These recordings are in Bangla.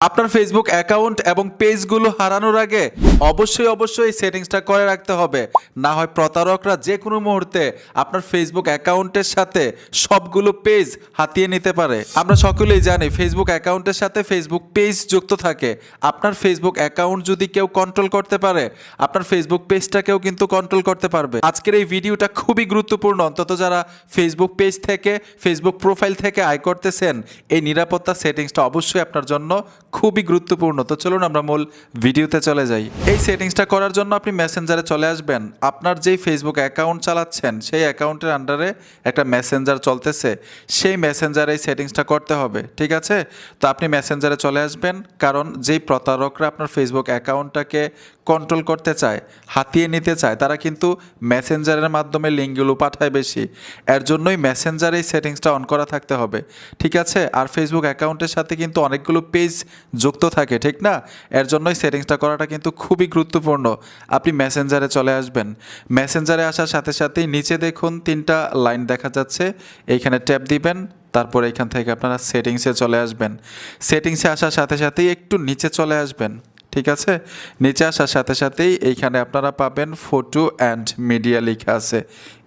আপনার ফেসবুক অ্যাকাউন্ট এবং পেজগুলো হারানোর আগে অবশ্যই অবশ্যই সেটিংসটা করে রাখতে হবে। না হয় প্রতারকরা যে কোনো মুহূর্তে আপনার ফেসবুক অ্যাকাউন্টের সাথে সবগুলো পেজ হাতিয়ে নিতে পারে। আমরা সকলেই জানি ফেসবুক অ্যাকাউন্টের সাথে ফেসবুক পেজ যুক্ত থাকে। আপনার ফেসবুক অ্যাকাউন্ট যদি কেউ কন্ট্রোল করতে পারে, আপনার ফেসবুক পেজটাকেও কিন্তু কন্ট্রোল করতে পারবে। আজকের এই ভিডিওটা খুবই গুরুত্বপূর্ণ। অন্তত যারা ফেসবুক পেজ থেকে ফেসবুক প্রোফাইল থেকে আয় করতেছেন, এই নিরাপত্তা সেটিংসটা অবশ্যই আপনার জন্য খুবই গুরুত্বপূর্ণ। তো চলুন আমরা মূল ভিডিওতে চলে যাই। এই সেটিংসটা করার জন্য আপনি মেসেঞ্জারে চলে আসবেন। আপনার যেই ফেসবুক অ্যাকাউন্ট চালাচ্ছেন, সেই অ্যাকাউন্টের আন্ডারে একটা মেসেঞ্জার চলতেছে। সেই মেসেঞ্জারে এই সেটিংসটা করতে হবে, ঠিক আছে? তো আপনি মেসেঞ্জারে চলে আসবেন, কারণ যেই প্রতারকরা আপনার ফেসবুক অ্যাকাউন্টটাকে কন্ট্রোল করতে চায়, হাতিয়ে নিতে চায়, তারা কিন্তু মেসেঞ্জারের মাধ্যমে লিঙ্কগুলো পাঠায় বেশি। এর জন্যই মেসেঞ্জারে এই সেটিংসটা অন করা থাকতে হবে, ঠিক আছে? আর ফেসবুক অ্যাকাউন্টের সাথে কিন্তু অনেকগুলো পেজ যুক্ত থাকে, ঠিক না? এর জন্যই সেটিংসটা করাটা কিন্তু খুবই গুরুত্বপূর্ণ। আপনি মেসেঞ্জারে চলে আসবেন। মেসেঞ্জারে আসার সাথে সাথেই নিচে দেখুন তিনটা লাইন দেখা যাচ্ছে। এইখানে ট্যাপ দিবেন, তারপর এখান থেকে আপনারা সেটিংসে চলে আসবেন। সেটিংসে আসার সাথে সাথেই একটু নিচে চলে আসবেন। ঠিক আছে? নিচে আসার সাথে সাথেই এইখানে আপনারা পাবেন ফটো অ্যান্ড মিডিয়া লেখা আছে।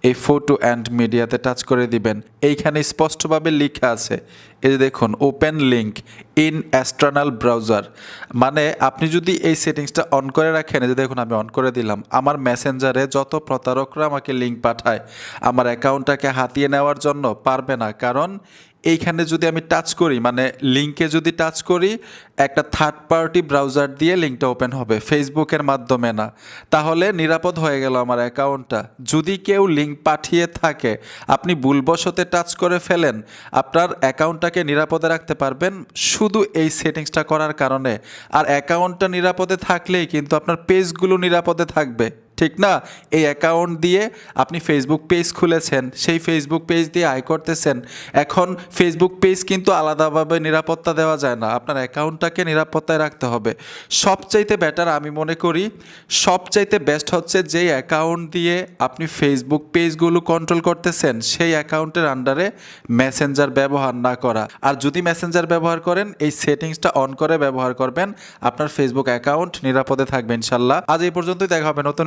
এই ফটো অ্যান্ড মিডিয়াতে টাচ করে দিবেন। এইখানে স্পষ্টভাবে লেখা আছে। এই যে দেখুন open link in external browser মানে আপনি যদি এই সেটিংসটা অন করে রাখেন যে দেখুন, আমি অন করে দিলাম। আমার মেসেঞ্জারে যত প্রতারকরা আমাকে লিঙ্ক পাঠায়, আমার অ্যাকাউন্টটাকে হাতিয়ে নেওয়ার জন্য পারবে না। কারণ এইখানে যদি আমি টাচ করি মানে লিঙ্কে যদি টাচ করি, একটা থার্ড পার্টি ব্রাউজার দিয়ে লিঙ্কটা ওপেন হবে ফেসবুকের মাধ্যমে না। তাহলে নিরাপদ হয়ে গেল আমার অ্যাকাউন্টটা যদি কেউ লিঙ্ক পাঠিয়ে থাকে, আপনি ভুলবশতে টাচ করে ফেলেন, আপনার অ্যাকাউন্টটাকে নিরাপদে রাখতে পারবেন শুধু এই সেটিংসটা করার কারণে। আর অ্যাকাউন্টটা নিরাপদে থাকলেই কিন্তু আপনার পেজগুলো নিরাপদে থাকবে। ঠিক না? এই অ্যাকাউন্ট দিয়ে আপনি ফেসবুক পেজ খুলেছেন, সেই ফেসবুক পেজ দিয়ে আয় করতেছেন। এখন ফেসবুক পেজ কিন্তু আলাদাভাবে নিরাপত্তা দেওয়া যায় না। আপনার অ্যাকাউন্টটাকে নিরাপত্তায় রাখতে হবে। সবচাইতে বেটার আমি মনে করি, সবচাইতে বেস্ট হচ্ছে যেই অ্যাকাউন্ট দিয়ে আপনি ফেসবুক পেজগুলো কন্ট্রোল করতেছেন, সেই অ্যাকাউন্টের আন্ডারে মেসেঞ্জার ব্যবহার না করা। আর যদি মেসেঞ্জার ব্যবহার করেন, এই সেটিংসটা অন করে ব্যবহার করবেন। আপনার ফেসবুক অ্যাকাউন্ট নিরাপদে থাকবে ইনশাল্লাহ। আজ এই পর্যন্তই, দেখা হবে নতুন